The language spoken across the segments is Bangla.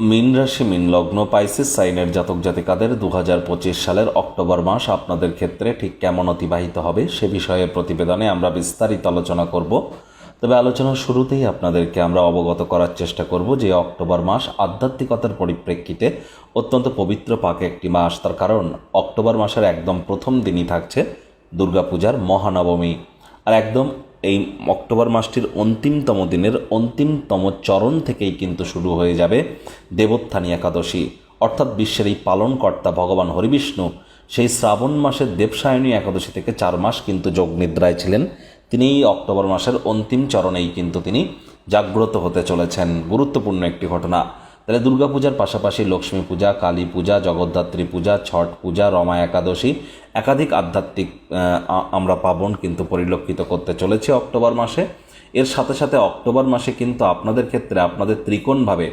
মিন রাশি, মিন লগ্ন, পাইসিস, সাইনের জাতক জাতিকাদের দু হাজার পঁচিশ সালের অক্টোবর মাস আপনাদের ক্ষেত্রে ঠিক কেমন অতিবাহিত হবে সে বিষয়ে প্রতিবেদনে আমরা বিস্তারিত আলোচনা করব। তবে আলোচনার শুরুতেই আপনাদেরকে আমরা অবগত করার চেষ্টা করব যে অক্টোবর মাস আধ্যাত্মিকতার পরিপ্রেক্ষিতে অত্যন্ত পবিত্র পাকে একটি মাস। তার কারণ, অক্টোবর মাসের একদম প্রথম দিনই থাকছে দুর্গাপূজার মহানবমী। আর একদম এই অক্টোবর মাসটির অন্তিমতম দিনের অন্তিমতম চরণ থেকেই কিন্তু শুরু হয়ে যাবে দেবোত্থানী একাদশী। অর্থাৎ বিশ্বের এই পালনকর্তা ভগবান হরিবিষ্ণু সেই শ্রাবণ মাসের দেবসায়নী একাদশী থেকে চার মাস কিন্তু যোগ নিদ্রায় ছিলেন। তিনি এই অক্টোবর মাসের অন্তিম চরণেই কিন্তু তিনি জাগ্রত হতে চলেছেন। গুরুত্বপূর্ণ একটি ঘটনা। তাহলে দুর্গাপূজার পাশাপাশি লক্ষ্মী পূজা, কালী পূজা, জগদ্ধাত্রী পূজা, ছট পূজা, রমা একাদশী, একাধিক আধ্যাত্মিক আমরা পাবন কিন্তু পরিলক্ষিত করতে চলেছে অক্টোবর মাসে। এর সাথে সাথে অক্টোবর মাসে কিন্তু আপনাদের ক্ষেত্রে, আপনাদের ত্রিকোণভাবে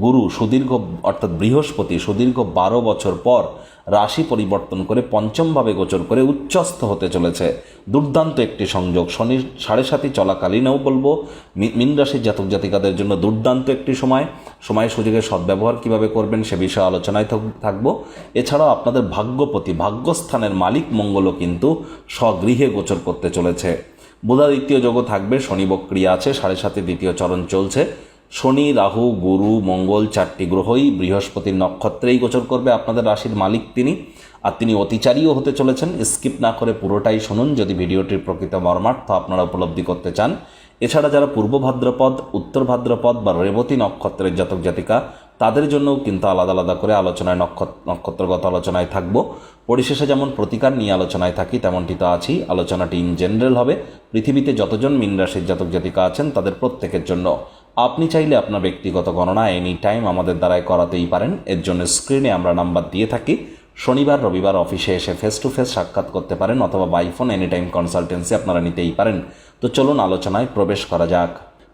গুরু সুদীর্ঘ, অর্থাৎ বৃহস্পতি সুদীর্ঘ বারো বছর পর রাশি পরিবর্তন করে পঞ্চমভাবে গোচর করে উচ্চস্থ হতে চলেছে। দুর্দান্ত একটি সংযোগ। শনির সাড়ে সাতই চলাকালীনও বলব মীন রাশির জাতক জাতিকাদের জন্য দুর্দান্ত একটি সময়। সময় সুযোগের সদ্ব্যবহার কীভাবে করবেন সে বিষয়ে আলোচনায় থাক- থাকব। এছাড়াও আপনাদের ভাগ্যপতি, ভাগ্যস্থানের মালিক মঙ্গলও কিন্তু স্বগৃহে গোচর করতে চলেছে। বুধাদিত্য যোগও থাকবে, শনি বক্রিয়া আছে, সাড়ে সাতে দ্বিতীয় চরণ চলছে। শনি, রাহু, গুরু, মঙ্গল চারটি গ্রহই বৃহস্পতির নক্ষত্রেই গোচর করবে আপনাদের রাশির মালিক তিনি। আর তিনি অতিচারীও হতে চলেছেন। স্কিপ না করে পুরোটাই শুনুন। যদি ভিডিওটির প্রকৃত মর্মার্থ আপনারা উপলব্ধি করতে চান, এছাড়া যারা পূর্ব ভাদ্রপদ, উত্তর ভাদ্রপদ বা রেবতী নক্ষত্রের জাতক জাতিকা, তাদের জন্যও কিন্তু আলাদা আলাদা করে আলোচনায় নক্ষত্র নক্ষত্রগত আলোচনায় থাকব। পরিশেষে যেমন প্রতিকার নিয়ে আলোচনায় থাকি, তেমনটি তো আছি আলোচনাটি ইন জেনারেল হবে। পৃথিবীতে যতজন মিন রাশির জাতক জাতিকা আছেন, তাদের প্রত্যেকের জন্য আপনি চাইলে আপনার ব্যক্তিগত গণনা এনি টাইম আমাদের দ্বারাই করাতেই পারেন। এর জন্য স্ক্রিনে আমরা নাম্বার দিয়ে থাকি। শনিবার, রবিবার অফিসে এসে ফেস টু ফেস সাক্ষাৎ করতে পারেন অথবা by phone any time consultancy আপনারা নিতেই পারেন। তো চলুন আলোচনায় প্রবেশ করা যাক।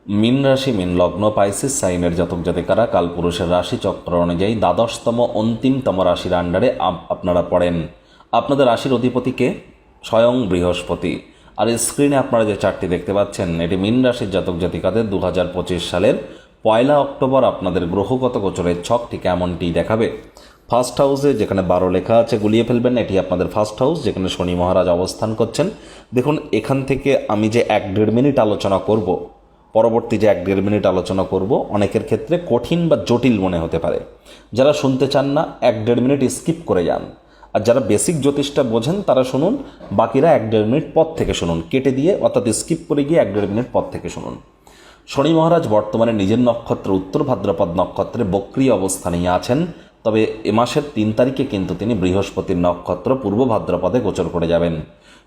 মিন রাশি, মিন লগ্ন, পাইসিস, সাইনের জাতক জাতিকারা কালপুরুষের রাশি চক্র অনুযায়ী দ্বাদশতম, অন্তিমতম রাশির আন্ডারে আপনারা পড়েন। আপনাদের রাশির অধিপতিকে স্বয়ং বৃহস্পতি। আর স্ক্রিনে আপনারা যে চারটি দেখতে পাচ্ছেন, এটি মিন রাশির জাতক জাতিকাদের দু হাজার পঁচিশ সালের পয়লা অক্টোবর আপনাদের গ্রহগত গোচরের ছকটি কেমনটি দেখাবে। ফার্স্ট হাউসে যেখানে বারো লেখা আছে, গুলিয়ে ফেলবেন, এটি আপনাদের ফার্স্ট হাউস যেখানে শনি মহারাজ অবস্থান করছেন। দেখুন, এখান থেকে আমি যে এক দেড় মিনিট আলোচনা করব, পরবর্তী যে এক দেড় মিনিট আলোচনা করব, অনেকের ক্ষেত্রে কঠিন বা জটিল মনে হতে পারে। যারা শুনতে চান না, এক দেড় মিনিট স্কিপ করে যান। আর যারা বেসিক জ্যোতিষটা বোঝেন, তারা শুনুন। বাকিরা এক দেড় মিনিট পর থেকে শুনুন। কেটে দিয়ে, অর্থাৎ স্কিপ করে গিয়ে এক দেড় মিনিট পর থেকে শুনুন। শনি মহারাজ বর্তমানে নিজের নক্ষত্র উত্তর, ভাদ্রপদ নক্ষত্রে বক্রিয় অবস্থানেই আছেন। তবে এ মাসের তিন তারিখে কিন্তু তিনি বৃহস্পতির নক্ষত্র পূর্ব ভাদ্রপদে গোচর করে যাবেন।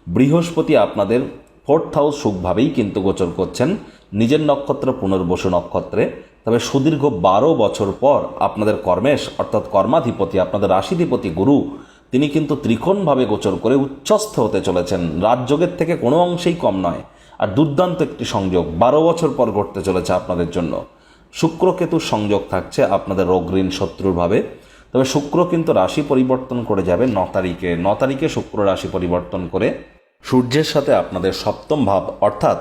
বৃহস্পতি আপনাদের ফোর্থ হাউস সুখভাবেই কিন্তু গোচর করছেন। নিজের নক্ষত্র পুনর্বসু নক্ষত্রে। তবে সুদীর্ঘ বারো বছর পর আপনাদের কর্মেশ, অর্থাৎ কর্মাধিপতি, আপনাদের রাশিধিপতি গুরু তিনি কিন্তু ত্রিকোণভাবে গোচর করে উচ্চস্থ হতে চলেছেন। রাজযোগের থেকে কোনো অংশেই কম নয়। আর দুর্দান্ত একটি সংযোগ। বারো বছর পর ঘটতে চলেছে আপনাদের জন্য। শুক্রকেতুর সংযোগ থাকছে আপনাদের রোগ ঋণ শত্রুরভাবে। তবে শুক্র কিন্তু রাশি পরিবর্তন করে যাবে ন তারিখে। ন তারিখে শুক্র রাশি পরিবর্তন করে সূর্যের সাথে আপনাদের সপ্তম ভাব অর্থাৎ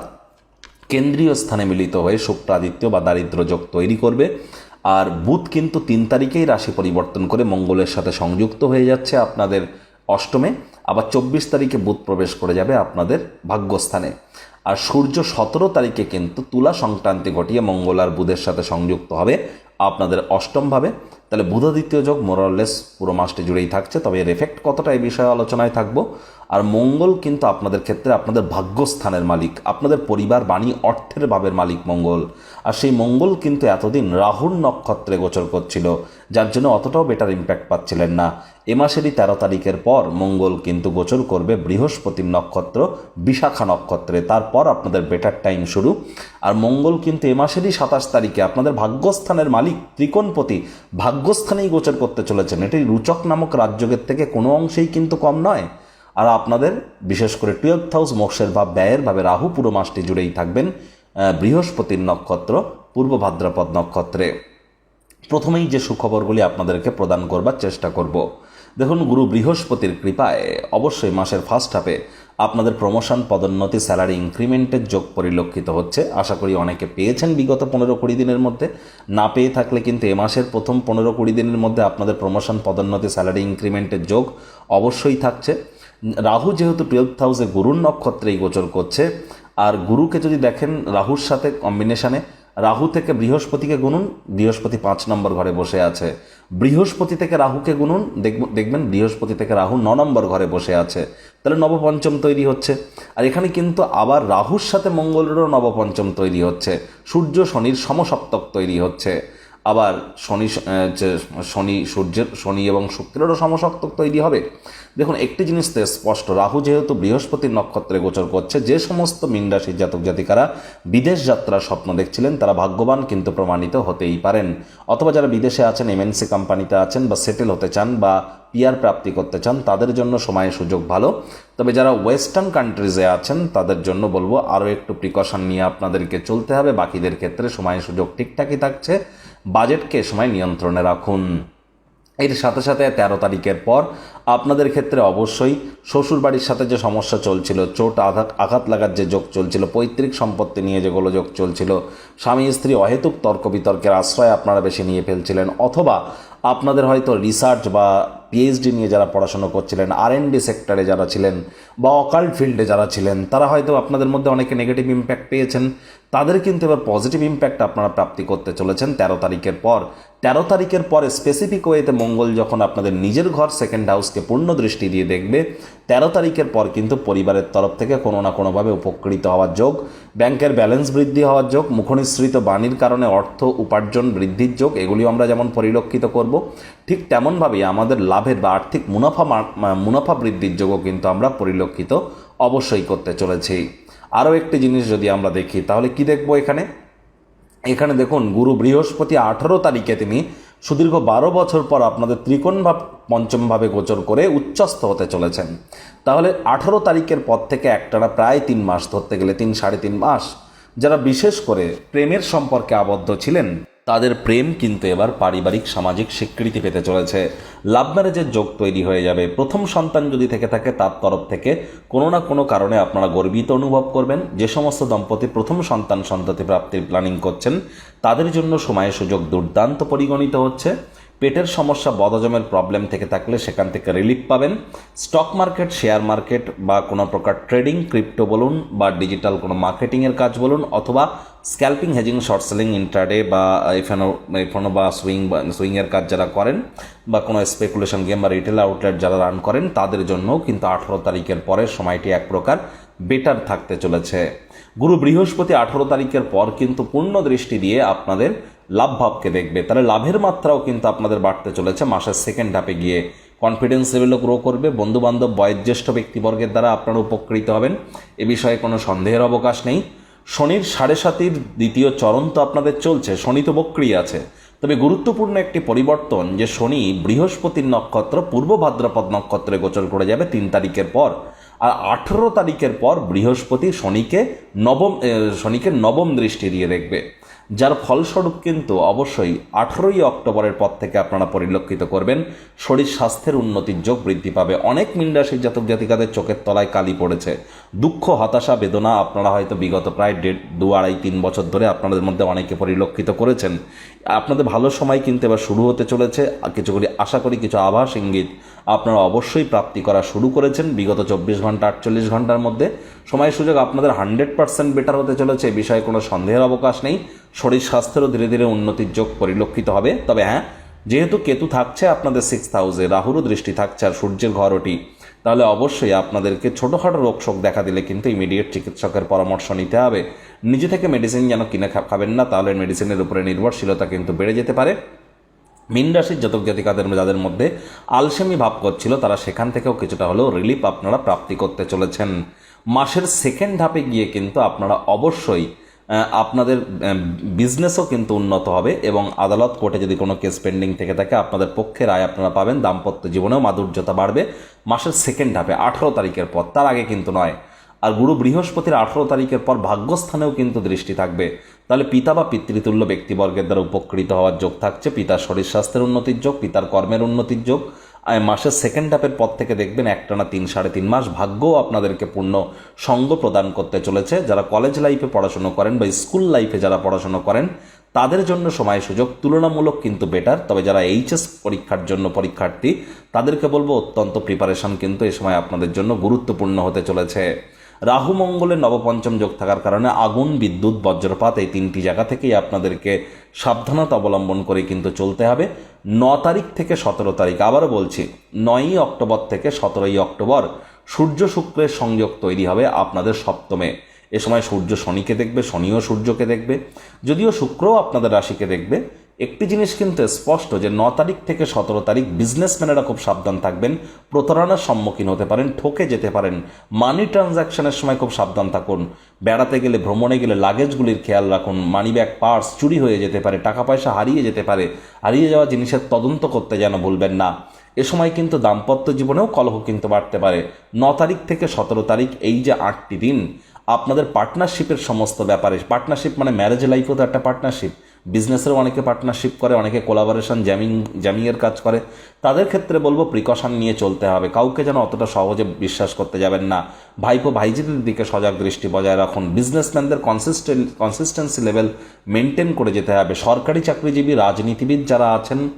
কেন্দ্রীয় স্থানে মিলিত হয়ে শুক্রাদিত্য বা দারিদ্র যোগ তৈরি করবে। আর বুধ কিন্তু তিন তারিখেই রাশি পরিবর্তন করে মঙ্গলের সাথে সংযুক্ত হয়ে যাচ্ছে আপনাদের অষ্টমে। আবার চব্বিশ তারিখে বুধ প্রবেশ করে যাবে আপনাদের ভাগ্যস্থানে। আর সূর্য সতেরো তারিখে কিন্তু তুলা সংক্রান্তি ঘটিয়ে মঙ্গল আর বুধের সাথে সংযুক্ত হবে আপনাদের অষ্টমভাবে তাহলে বুধাদিত্য যোগ মোরাললেস পুরো মাসটি জুড়েই থাকছে। তবে এর এফেক্ট কতটা এই বিষয়ে আলোচনায় থাকব। আর মঙ্গল কিন্তু আপনাদের ক্ষেত্রে আপনাদের ভাগ্যস্থানের মালিক, আপনাদের পরিবার, বাণী, অর্থের ভাবের মালিক মঙ্গল। আর সেই মঙ্গল কিন্তু এতদিন রাহুর নক্ষত্রে গোচর করছিল, যার জন্য অতটাও বেটার ইম্প্যাক্ট পাচ্ছিলেন না। এ মাসেরই তেরো তারিখের পর মঙ্গল কিন্তু গোচর করবে বৃহস্পতির নক্ষত্র, বিশাখা নক্ষত্রে। তারপর আপনাদের বেটার টাইম শুরু। আর মঙ্গল কিন্তু এ মাসেরই সাতাশ তারিখে আপনাদের ভাগ্যস্থানের মালিক, ত্রিকোণপতি, ভাগ্যস্থানেই গোচর করতে চলেছেন। এটি রুচক নামক রাজযোগের থেকে কোনো অংশেই কিন্তু কম নয়। আর আপনাদের, বিশেষ করে টুয়েলভ হাউস মোক্ষের ভাব, ব্যয়ের ভাবে রাহু পুরো মাসটি জুড়েই থাকবেন বৃহস্পতির নক্ষত্র, পূর্ব ভাদ্রপদ নক্ষত্রে। প্রথমেই যে সুখবরগুলি আপনাদেরকে প্রদান করবার চেষ্টা করব। দেখুন, গুরু বৃহস্পতির কৃপায় অবশ্যই মাসের ফার্স্ট হাফে আপনাদের প্রমোশন পদোন্নতি স্যালারি ইনক্রিমেন্টের যোগ পরিলক্ষিত হচ্ছে। আশা করি অনেকে পেয়েছেন বিগত পনেরো কুড়ি দিনের মধ্যে। না পেয়ে থাকলে কিন্তু এ মাসের প্রথম পনেরো কুড়ি দিনের মধ্যে আপনাদের প্রমোশন পদোন্নতি স্যালারি ইনক্রিমেন্টের যোগ অবশ্যই থাকছে। রাহু যেহেতু টুয়েলভ হাউসে গুরুর নক্ষত্রেই গোচর করছে, আর গুরুকে যদি দেখেন রাহুর সাথে কম্বিনেশনে রাহু থেকে বৃহস্পতিকে গুনুন, বৃহস্পতি পাঁচ নম্বর ঘরে বসে আছে। বৃহস্পতি থেকে রাহুকে গুনুন, দেখব- দেখবেন বৃহস্পতি থেকে রাহু ন নম্বর ঘরে বসে আছে। তাহলে নবপঞ্চম তৈরি হচ্ছে। আর এখানে কিন্তু আবার রাহুর সাথে মঙ্গলেরও নবপঞ্চম তৈরি হচ্ছে। সূর্য শনির সমসপ্তক তৈরি হচ্ছে। আবার শনি শনি সূর্যের, শনি এবং শুক্রেরও সমসপ্তক তৈরি হবে। দেখুন, একটি জিনিস তো স্পষ্ট, রাহু যেহেতু বৃহস্পতির নক্ষত্রে গোচর করছে, যে সমস্ত মীন রাশির জাতক জাতিকারা বিদেশ যাত্রার স্বপ্ন দেখছিলেন, তারা ভাগ্যবান কিন্তু প্রমাণিত হতেই পারেন। অথবা যারা বিদেশে আছেন এমএনসি কোম্পানিতে আছেন বা সেটেল হতে চান বা পিয়ার প্রাপ্তি করতে চান, তাদের জন্য সময় সুযোগ ভালো। তবে যারা ওয়েস্টার্ন কান্ট্রিজে আছেন, তাদের জন্য বলব, আরও একটু প্রিকশন নিয়ে আপনাদেরকে চলতে হবে। বাকিদের ক্ষেত্রে সময় সুযোগ ঠিকঠাকই থাকছে। বাজেটকে সময় নিয়ন্ত্রণে রাখুন। এর সাথে সাথে তেরো তারিখের পর আপনাদের ক্ষেত্রে অবশ্যই শ্বশুরবাড়ির সাথে যে সমস্যা চলছিল, চোট, আঘাত আঘাত লাগার যে যোগ চলছিল, পৈতৃক সম্পত্তি নিয়ে যে গোলযোগ চলছিল, স্বামী, স্ত্রী অহেতুক তর্ক বিতর্কের আশ্রয় আপনারা বেশি নিয়ে ফেলছিলেন, অথবা আপনাদের হয়তো রিসার্চ বা পিএইচডি নিয়ে যারা পড়াশোনা করছিলেন আর এন ডি সেক্টরে যারা ছিলেন বা অকাল্ট ফিল্ডে যারা ছিলেন, তারা হয়তো আপনাদের মধ্যে অনেকে নেগেটিভ ইম্প্যাক্ট পেয়েছেন। তাদের কিন্তু এবার পজিটিভ ইম্প্যাক্ট আপনারা প্রাপ্তি করতে চলেছেন তেরো তারিখের পর। তেরো তারিখের পরে স্পেসিফিক ওয়েতে মঙ্গল যখন আপনাদের নিজের ঘর সেকেন্ড হাউসকে পূর্ণ দৃষ্টি দিয়ে দেখবে, তেরো তারিখের পর কিন্তু পরিবারের তরফ থেকে কোনো না কোনোভাবে উপকৃত হওয়ার যোগ, ব্যাংকের ব্যালেন্স বৃদ্ধি হওয়ার যোগ, মুখনিসৃত বাণীর কারণে অর্থ উপার্জন বৃদ্ধির যোগ, এগুলিও আমরা যেমন পরিলক্ষিত করব, ঠিক তেমনভাবেই আমাদের লাভের বা আর্থিক মুনাফা মুনাফা বৃদ্ধির যোগও কিন্তু আমরা পরিলক্ষিত অবশ্যই করতে চলেছি। আরও একটি জিনিস যদি আমরা দেখি, তাহলে কি দেখব এখানে? এখানে দেখুন, গুরু বৃহস্পতি আঠারো তারিখে তিনি সুদীর্ঘ বারো বছর পর আপনাদের ত্রিকোণ ভাব পঞ্চমভাবে গোচর করে উচ্চস্থ হতে চলেছেন। তাহলে আঠারো তারিখের পর থেকে একটানা প্রায় তিন মাস ধরতে গেলে তিন, সাড়ে তিন মাস যারা বিশেষ করে প্রেমের সম্পর্কে আবদ্ধ ছিলেন তাদের প্রেম কিন্তু এবার পারিবারিক, সামাজিক স্বীকৃতি পেতে চলেছে। লাভ ম্যারেজের যোগ তৈরি হয়ে যাবে। প্রথম সন্তান যদি থেকে থাকে, তার তরফ থেকে কোনো না কোনো কারণে আপনারা গর্বিত অনুভব করবেন। যে সমস্ত দম্পতি প্রথম সন্তান সন্ততি প্রাপ্তির প্ল্যানিং করছেন, তাদের জন্য সময়ের সুযোগ দুর্দান্ত পরিগণিত হচ্ছে। পেটের সমস্যা বদজমের প্রবলেম থেকে থাকলে সেখান থেকে রিলিফ পাবেন। স্টক মার্কেট শেয়ার মার্কেট বা কোনো প্রকার ট্রেডিং ক্রিপ্টো বলুন বা ডিজিটাল কোনো মার্কেটিংয়ের কাজ বলুন অথবা scalping hedging short selling intraday বা এফএনও এফএনও বা সুইং বা সুইংয়ের কাজ যারা করেন বা কোনো স্পেকুলেশন গেম বা রিটেল আউটলেট যারা রান করেন, তাদের জন্যও কিন্তু আঠেরো তারিখের পরে সময়টি এক প্রকার বেটার থাকতে চলেছে। গুরু বৃহস্পতি আঠারো তারিখের পর কিন্তু পূর্ণ দৃষ্টি দিয়ে আপনাদের লাভ ভাবকে দেখবে। তাহলে লাভের মাত্রাও কিন্তু আপনাদের বাড়তে চলেছে। মাসের সেকেন্ড হাফে গিয়ে কনফিডেন্স লেভেলও গ্রো করবে। বন্ধুবান্ধব, বয়োজ্যেষ্ঠ ব্যক্তিবর্গের দ্বারা আপনারা উপকৃত হবেন। এ বিষয়ে কোনো সন্দেহের অবকাশ নেই। শনির সাড়ে সাতির দ্বিতীয় চরণ তো আপনাদের চলছে। শনি তো বক্রি আছে। তবে গুরুত্বপূর্ণ একটি পরিবর্তন যে শনি বৃহস্পতির নক্ষত্র, পূর্ব ভাদ্রপদ নক্ষত্রে গোচর করে যাবে তিন তারিখের পর। আর আঠেরো তারিখের পর বৃহস্পতি শনিকে নবম শনিকে নবম দৃষ্টি দিয়ে দেখবে। যার ফলস্বরূপ কিন্তু অবশ্যই আঠেরোই অক্টোবরের পর থেকে আপনারা পরিলক্ষিত করবেন। শরীর স্বাস্থ্যের উন্নতির যোগ বৃদ্ধি পাবে। অনেক মিনরাশির জাতক জাতিকাদের চোখের তলায় কালি পড়েছে। দুঃখ, হতাশা, বেদনা আপনারা হয়তো বিগত প্রায় দেড়, দু আড়াই, তিন বছর ধরে আপনাদের মধ্যে অনেকে পরিলক্ষিত করেছেন। আপনাদের ভালো সময় কিন্তু এবার শুরু হতে চলেছে। আর কিছু করি আশা করি কিছু আভাস, ইঙ্গিত আপনারা অবশ্যই প্রাপ্তি করা শুরু করেছেন। বিগত চব্বিশ ঘণ্টা, আটচল্লিশ ঘণ্টার মধ্যে। সময় সুযোগ আপনাদের হান্ড্রেড পার্সেন্ট বেটার হতে চলেছে, এ বিষয়ে কোনো সন্দেহের অবকাশ নেই। শরীর স্বাস্থ্যেরও ধীরে ধীরে উন্নতির যোগ পরিলক্ষিত হবে। তবে হ্যাঁ যেহেতু কেতু থাকছে, আপনাদের সিক্স হাউসে রাহুরও দৃষ্টি থাকছে আর সূর্যের ঘর ওটি। তাহলে অবশ্যই আপনাদেরকে ছোটোখাটো রোগ শোক দেখা দিলে কিন্তু ইমিডিয়েট চিকিৎসকের পরামর্শ নিতে হবে। নিজে থেকে মেডিসিন যেন কিনে খাবেন না, তাহলে মেডিসিনের উপরে নির্ভরশীলতা কিন্তু বেড়ে যেতে পারে। মীন রাশির জাতক জাতিকাদের যাদের মধ্যে আলসেমি ভাব করছিল, তারা সেখান থেকেও কিছুটা হলেও রিলিফ আপনারা প্রাপ্তি করতে চলেছেন। মাসের সেকেন্ড ধাপে গিয়ে কিন্তু আপনারা অবশ্যই আপনাদের বিজনেসও কিন্তু উন্নত হবে এবং আদালত কোর্টে যদি কোনো কেস পেন্ডিং থেকে থাকে, আপনাদের পক্ষে রায় আপনারা পাবেন, দাম্পত্য জীবনেও মাধুর্যতা বাড়বে মাসের সেকেন্ড ধাপে আঠারো তারিখের পর, তার আগে কিন্তু নয়। আর গুরু বৃহস্পতির আঠারো তারিখের পর ভাগ্যস্থানেও কিন্তু দৃষ্টি থাকবে। তাহলে পিতা বা পিতৃতুল্য ব্যক্তিবর্গের দ্বারা উপকৃত হওয়ার যোগ থাকছে। পিতার শরীর স্বাস্থ্যের উন্নতির যোগ, পিতার কর্মের উন্নতির যোগ। মাসের সেকেন্ড হাফের পর থেকে দেখবেন একটানা তিন, সাড়ে তিন মাস ভাগ্যও আপনাদেরকে পূর্ণ সঙ্গ প্রদান করতে চলেছে। যারা কলেজ লাইফে পড়াশুনো করেন বা স্কুল লাইফে যারা পড়াশুনো করেন, তাদের জন্য সময় সুযোগ তুলনামূলক কিন্তু বেটার তবে যারা এইচএস পরীক্ষার জন্য পরীক্ষার্থী, তাদেরকে বলব অত্যন্ত প্রিপারেশন কিন্তু এ সময় আপনাদের জন্য গুরুত্বপূর্ণ হতে চলেছে। রাহু মঙ্গলের নবপঞ্চম যোগ থাকার কারণে আগুন, বিদ্যুৎ, বজ্রপাত এই তিনটি জায়গা থেকেই আপনাদেরকে সাবধানতা অবলম্বন করে কিন্তু চলতে হবে। ন তারিখ থেকে সতেরো তারিখ, আবারও বলছি, নয়ই অক্টোবর থেকে সতেরোই অক্টোবর সূর্য শুক্রের সংযোগ তৈরি হবে আপনাদের সপ্তমে। এ সময় সূর্য শনিকে দেখবে, শনিও সূর্যকে দেখবে। যদিও শুক্রও আপনাদের রাশিকে দেখবে। একটি জিনিস কিন্তু স্পষ্ট যে ন তারিখ থেকে সতেরো তারিখ বিজনেসম্যানেরা খুব সাবধান থাকবেন, প্রতারণার সম্মুখীন হতে পারেন, ঠকে যেতে পারেন। মানি ট্রানজ্যাকশনের সময় খুব সাবধান থাকুন। বেড়াতে গেলে, ভ্রমণে গেলে লাগেজগুলির খেয়াল রাখুন। মানি ব্যাগ পার্স চুরি হয়ে যেতে পারে টাকা পয়সা হারিয়ে যেতে পারে। হারিয়ে যাওয়া জিনিসের তদন্ত করতে যেন ভুলবেন না। এ সময় কিন্তু দাম্পত্য জীবনেও কলহ কিন্তু বাড়তে পারে। ন তারিখ থেকে সতেরো তারিখ, এই যে আটটি দিন, আপনাদের পার্টনারশিপের সমস্ত ব্যাপারে পার্টনারশিপ মানে ম্যারেজ লাইফও তো একটা পার্টনারশিপ বিজনেসেরও অনেকে পার্টনারশিপ করে, অনেকে কোলাবোরেশন জ্যামিং জ্যামিংয়ের কাজ করে। তাদের ক্ষেত্রে বলব প্রিকশন নিয়ে চলতে হবে। কাউকে যেন অতটা সহজে বিশ্বাস করতে যাবেন না। ভাইপো, ভাইজিদের দিকে সজাগ দৃষ্টি বজায় রাখুন। বিজনেসম্যানদের কনসিস্টেন কনসিস্টেন্সি লেভেল মেনটেন করে যেতে হবে। সরকারি চাকরিজীবী, রাজনীতিবিদ যারা আছেন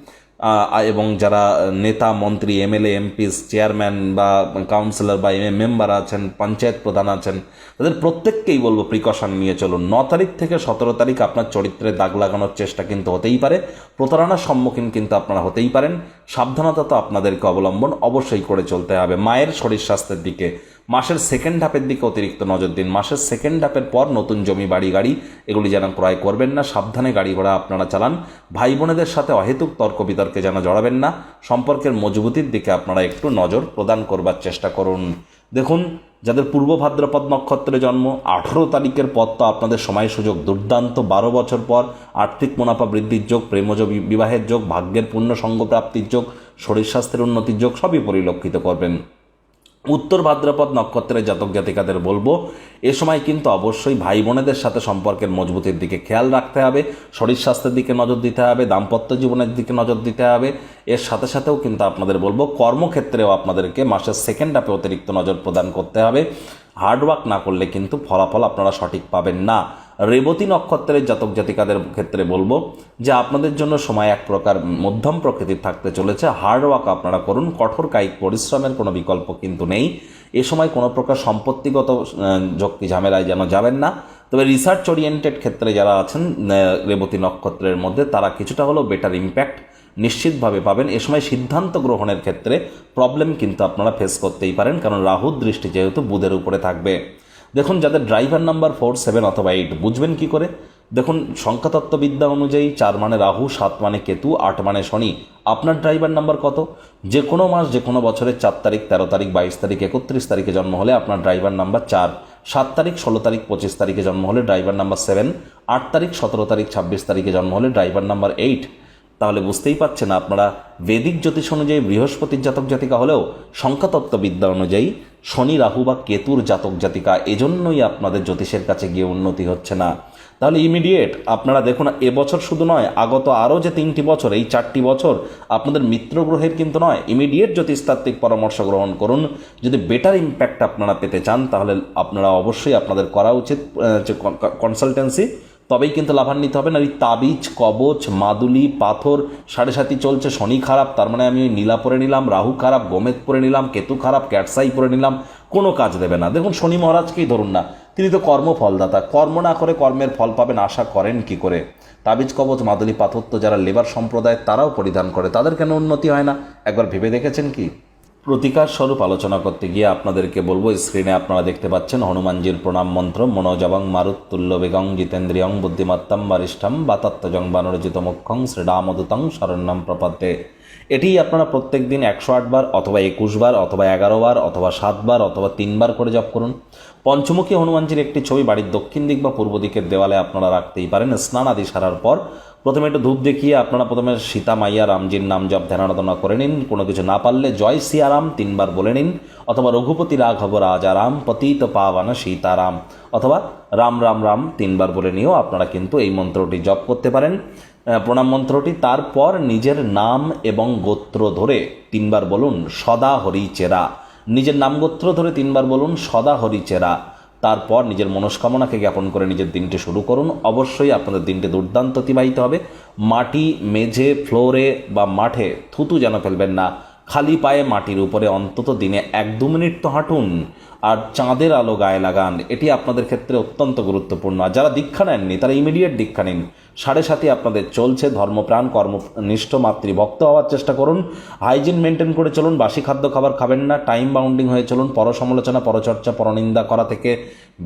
এবং যারা নেতা, মন্ত্রী, এমএলএ এমপিস চেয়ারম্যান বা কাউন্সিলর বা এম, মেম্বার আছেন, পঞ্চায়েত প্রধান আছেন, তাদের প্রত্যেককেই বলব প্রিকশন নিয়ে চলুন। ন তারিখ থেকে সতেরো তারিখ আপনার চরিত্রে দাগ লাগানোর চেষ্টা কিন্তু হতেই পারে, প্রতারণার সম্মুখীন কিন্তু আপনারা হতেই পারেন, সাবধানতা তো আপনাদেরকে অবলম্বন অবশ্যই করে চলতে হবে। মায়ের শরীর স্বাস্থ্যের দিকে মাসের সেকেন্ড হাফের দিকে অতিরিক্ত নজর দিন। মাসের সেকেন্ড হাফের পর নতুন জমি, বাড়ি, গাড়ি এগুলি যেন ক্রয় করবেন না, সাবধানে গাড়ি ঘোড়া আপনারা চালান। ভাই বোনেদের সাথে অহেতুক তর্ক বিতর্কে যেন জড়াবেন না। সম্পর্কের মজবুতির দিকে আপনারা একটু নজর প্রদান করবার চেষ্টা করুন। দেখুন, যাদের পূর্ব ভাদ্রপদ নক্ষত্রে জন্ম, আঠেরো তারিখের পর তো আপনাদের সময় সুযোগ দুর্দান্ত। বারো বছর পর আর্থিক মুনাফা বৃদ্ধির যোগ, প্রেমজ বিবাহের যোগ, ভাগ্যের পূর্ণ সঙ্গ প্রাপ্তির যোগ, শরীর স্বাস্থ্যের উন্নতির যোগ সবই পরিলক্ষিত করবেন। উত্তর ভাদ্রপদ নক্ষত্রের জাতক জাতিকাদের বলব, এ সময় কিন্তু অবশ্যই ভাই বোনেদের সাথে সম্পর্কের মজবুতির দিকে খেয়াল রাখতে হবে, শরীর স্বাস্থ্যের দিকে নজর দিতে হবে, দাম্পত্য জীবনের দিকে নজর দিতে হবে। এর সাথে সাথেও কিন্তু আপনাদের বলব, কর্মক্ষেত্রেও আপনাদেরকে মাসের সেকেন্ড হাফে অতিরিক্ত নজর প্রদান করতে হবে। হার্ডওয়ার্ক না করলে কিন্তু ফলাফল আপনারা সঠিক পাবেন না। রেবতী নক্ষত্রের জাতক জাতিকাদের ক্ষেত্রে বলব যে আপনাদের জন্য সময় এক প্রকার মধ্যম প্রকৃতির থাকতে চলেছে। হার্ড ওয়ার্ক আপনারা করুন, কঠোর কায়িক পরিশ্রমের কোনো বিকল্প কিন্তু নেই। এ সময় কোনো প্রকার সম্পত্তিগত ঝক্কি ঝামেলায় যেন যাবেন না। তবে রিসার্চ ওরিয়েন্টেড ক্ষেত্রে যারা আছেন রেবতী নক্ষত্রের মধ্যে, তারা কিছুটা হলেও বেটার ইম্প্যাক্ট নিশ্চিতভাবে পাবেন। এ সময় সিদ্ধান্ত গ্রহণের ক্ষেত্রে প্রবলেম কিন্তু আপনারা ফেস করতেই পারেন, কারণ রাহুর দৃষ্টি যেহেতু বুধের উপরে থাকবে। দেখুন, যাদের ড্রাইভার নাম্বার ফোর সেভেন অথবা এইট বুঝবেন কি করে? দেখুন, সংখ্যাতত্ত্ববিদ্যা অনুযায়ী চার মানে রাহু, সাত মানে কেতু, আট মানে শনি। আপনার ড্রাইভার নাম্বার কত? যে কোনো মাস যে কোনো বছরের চার তারিখ, তেরো তারিখ, বাইশ তারিখ, একত্রিশ তারিখে জন্ম হলে আপনার ড্রাইভার নাম্বার চার। সাত তারিখ, ষোলো তারিখ, পঁচিশ তারিখে জন্ম হলে ড্রাইভার নাম্বার সেভেন আট তারিখ, সতেরো তারিখ, ছাব্বিশ তারিখে জন্ম হলে ড্রাইভার নাম্বার এইট তাহলে বুঝতেই পারছেন আপনারা, বেদিক জ্যোতিষ অনুযায়ী বৃহস্পতির জাতক জাতিকা হলেও সংখ্যাতত্ত্ববিদ্যা অনুযায়ী শনি, রাহু বা কেতুর জাতক জাতিকা এজন্যই আপনাদের জ্যোতিষের কাছে গিয়ে উন্নতি হচ্ছে না। তাহলে ইমিডিয়েট আপনারা দেখুন, এবছর শুধু নয়, আগত আরও যে তিনটি বছর, এই চারটি বছর আপনাদের মিত্র গ্রহের কিন্তু নয় ইমিডিয়েট জ্যোতিষতাত্ত্বিক পরামর্শ গ্রহণ করুন। যদি বেটার ইম্প্যাক্ট আপনারা পেতে চান, তাহলে আপনারা অবশ্যই আপনাদের করা উচিত কনসালটেন্সি তবেই কিন্তু লাভান্বিত হবে। না এই তাবিজ, কবচ, মাদুলি, পাথর, সাড়ে সাতি চলছে, শনি খারাপ, তার মানে আমি ওই নীলা পরে নিলাম, রাহু খারাপ গোমেদ পরে নিলাম, কেতু খারাপ, ক্যাটসাই পরে নিলাম, কোনো কাজ দেবে না। দেখুন, শনি মহারাজকেই ধরুন না, তিনি তো কর্মফলদাতা। কর্ম না করে কর্মের ফল পাবেন, আশা করেন কি করে? তাবিজ, কবচ, মাদুলি, পাথর তো যারা লেবার সম্প্রদায় তারাও পরিধান করে। তাদের কেন উন্নতি হয় না? একবার ভেবে দেখেছেন কি? প্রতিকার স্বরূপ আলোচনা করতে গিয়ে আপনাদেরকে বলব, স্ক্রিনে আপনারা দেখতে পাচ্ছেন হনুমানজির প্রণাম মন্ত্র, মনোজবং মারুত্তুল্য বেগং জিতেন্দ্রিয়ং বুদ্ধিমত্তম বারিষ্ঠম বাতাত্তজং বানরজিত মুখ্যং শ্রীরামদূতং শরণ্যম প্রপদ্যে। এটি আপনারা প্রত্যেক দিন একশো আটবার অথবা একুশ বার অথবা এগারো বার অথবা সাতবার অথবা তিনবার করে জপ করুন। পঞ্চমুখী হনুমানজির একটি ছবি বাড়ির দক্ষিণ দিক বা পূর্ব দিকের দেওয়ালে আপনারা রাখতেই পারেন। স্নান আদি সারার পর প্রথমে একটু ধূপ দেখিয়ে আপনারা প্রথমে সীতা মাইয়া রামজির নাম জপ ধ্যানারাধনা করে নিন। কোনো কিছু না পারলে জয় সিয়ারাম তিনবার বলে নিন। অথবা রঘুপতি রাঘব রাজারাম পতিত পাবান সীতারাম। অথবা রাম রাম রাম তিনবার বলে নিয়েও আপনারা কিন্তু এই মন্ত্রটি জপ করতে পারেন। প্রণাম মন্ত্রটি, তারপর নিজের নাম এবং গোত্র ধরে তিনবার বলুন, সদা হরি চেরা। নিজের নাম গোত্র ধরে তিনবার বলুন, সদা হরি চেরা। তারপর নিজের মনস্কামনাকে জ্ঞাপন করে নিজের দিনটি শুরু করুন। অবশ্যই আপনাদের দিনটি দুর্দান্ত অতিবাহিত হবে। মাটি, মেঝে, ফ্লোরে বা মাঠে থুতু যেন ফেলবেন না। খালি পায়ে মাটির উপরে অন্তত দিনে এক দু মিনিট তো হাঁটুন। আর চাঁদের আলো গায়ে লাগান, এটি আপনাদের ক্ষেত্রে অত্যন্ত গুরুত্বপূর্ণ। আর যারা দীক্ষা নেননি, তারা ইমিডিয়েট দীক্ষা নিন। সাড়ে সাথে আপনাদের চলছে ধর্মপ্রাণ কর্মনিষ্ঠ মাতৃভক্ত হওয়ার চেষ্টা করুন। হাইজিন মেনটেন করে চলুন, বাসি খাদ্য খাবার খাবেন না টাইম বাউন্ডিং হয়ে চলুন, পরসমালোচনা, পরচর্চা, পরনিন্দা করা থেকে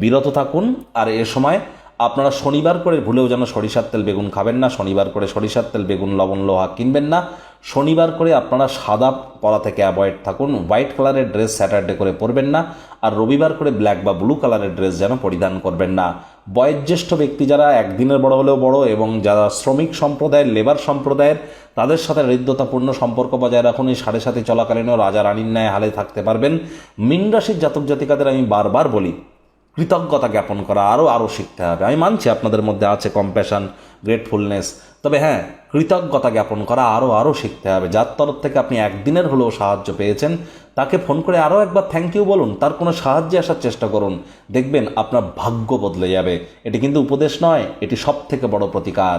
বিরত থাকুন। আর এ সময় আপনারা শনিবার করে ভুলেও যেন সরিষার তেল বেগুন খাবেন না, শনিবার করে সরিষার তেল বেগুন, লবণ, লোহা কিনবেন না। শনিবার করে আপনারা সাদা পরা থেকে অ্যাভয়েড থাকুন, হোয়াইট কালারের ড্রেস স্যাটারডে করে পরবেন না, আর রবিবার করে ব্ল্যাক বা ব্লু কালারের ড্রেস যেন পরিধান করবেন না। বয়োজ্যেষ্ঠ ব্যক্তি যারা একদিনের বড় হলেও বড় এবং যারা শ্রমিক সম্প্রদায়ের, লেবার সম্প্রদায়ের, তাদের সাথে হৃদ্যতাপূর্ণ সম্পর্ক বজায় রাখুন। এই সাড়ে সাথে চলাকালীনও রাজা রানীর ন্যায় হালে থাকতে পারবেন। মীন রাশির জাতক জাতিকাদের আমি বারবার বলি কৃতজ্ঞতা জ্ঞাপন করা আরও আরও শিখতে হবে। আমি মানছি আপনাদের মধ্যে আছে কম্প্যাশন গ্রেটফুলনেস তবে হ্যাঁ কৃতজ্ঞতা জ্ঞাপন করা আরও আরও শিখতে হবে। যার তরফ থেকে আপনি একদিনের হলেও সাহায্য পেয়েছেন, তাকে ফোন করে আরও একবার থ্যাংক ইউ বলুন, তার কোনো সাহায্যে আসার চেষ্টা করুন। দেখবেন আপনার ভাগ্য বদলে যাবে। এটি কিন্তু উপদেশ নয়, এটি সব থেকে বড় প্রতিকার।